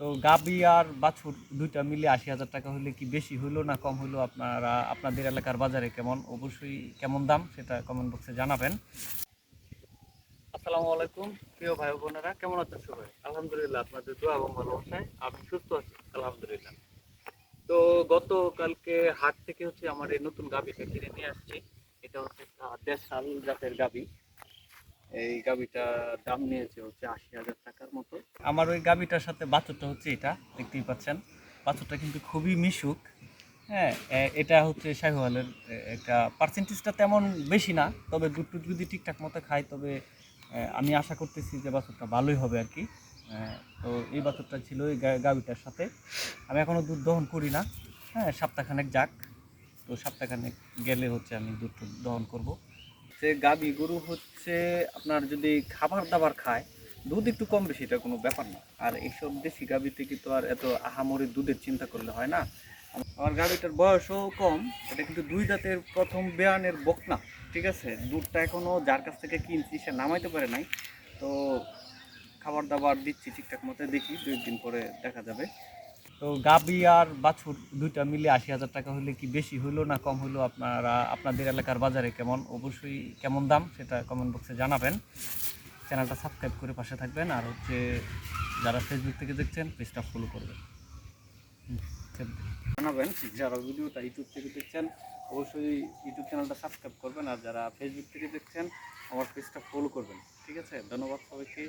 তো গাবি আর বাছুর দুইটা মিলে আশি হাজার টাকা হলে কি বেশি হইল না কম হইল? আপনারা, আপনাদের এলাকার বাজারে কেমন? অবশ্যই কেমন দাম সেটা কমেন্ট বক্সে জানাবেন। আসসালামু আলাইকুম, প্রিয় ভাই বোনেরা, কেমন আছেন সবাই? আলহামদুলিল্লাহ, আপনাদের দোয়া এবং ভালোবাসায় আমি সুস্থ আছি, আলহামদুলিল্লাহ। তো গতকালকে হাট থেকে হচ্ছে আমার এই নতুন গাবিটা কিনে নিয়ে আসছি। এটা হচ্ছে দেশাল জাতের গাবি। এই গাবিটার দাম নিয়েছে হচ্ছে আশি হাজার টাকার মতো। আমার ওই গাবিটার সাথে বাছুরটা হচ্ছে এটা, দেখতেই পাচ্ছেন। বাছুরটা কিন্তু খুবই মিশুক। হ্যাঁ এটা হচ্ছে শাহিওয়ালের একটা পার্সেন্টেজটা তেমন বেশি না, তবে দুধ যদি ঠিকঠাক মতো খাই তবে আমি আশা করতেছি যে বাছুরটা ভালোই হবে আর কি। তো এই বাছুরটা ছিল এই গা- গাভীটার সাথে। আমি এখনও দুধ দহন করি না। হ্যাঁ সপ্তাহখানেক যাক। তো সপ্তাহখানেক গেলে হচ্ছে আমি দুধ দহন করব। যে গাভী গরু হচ্ছে আপনার যদি খাবার দাবার খায়, দুধ একটু কম বেশি, এটা কোনো ব্যাপার না। আর এইসব দেশি গাভীতে কিন্তু আর এত আহামরি দুধের চিন্তা করলে হয় না। আমার গাভীটার বয়সও কম, এটা কিন্তু দুই দাঁতের প্রথম বেয়ানের বকনা, ঠিক আছে? দুধটা এখনও যার কাছ থেকে কিনছি, সে নামাইতে পারে নাই। তো খাবার দাবার দিচ্ছি ঠিকঠাক মতো, দেখি দুই দিন পরে দেখা যাবে। তো গাবি আর বাছুর দুইটা মিলে আশি হাজার টাকা হলে কি বেশি হইল না কম হইল আপনারা, আপনাদের এলাকার বাজারে কেমন? অবশ্যই কেমন দাম সেটা কমেন্ট বক্সে জানাবেন। চ্যানেলটা সাবস্ক্রাইব করে পাশে থাকবেন আর হচ্ছে যারা ফেসবুক থেকে দেখছেন পেজটা ফলো করবেন। জানাবেন যারা ভিডিওটা ইউটিউব থেকে দেখছেন, অবশ্যই ইউটিউব চ্যানেলটা সাবস্ক্রাইব করবেন আর যারা ফেসবুক থেকে দেখছেন, আমার পেজটা ফলো করবেন। ঠিক আছে? ধন্যবাদ সবাইকে।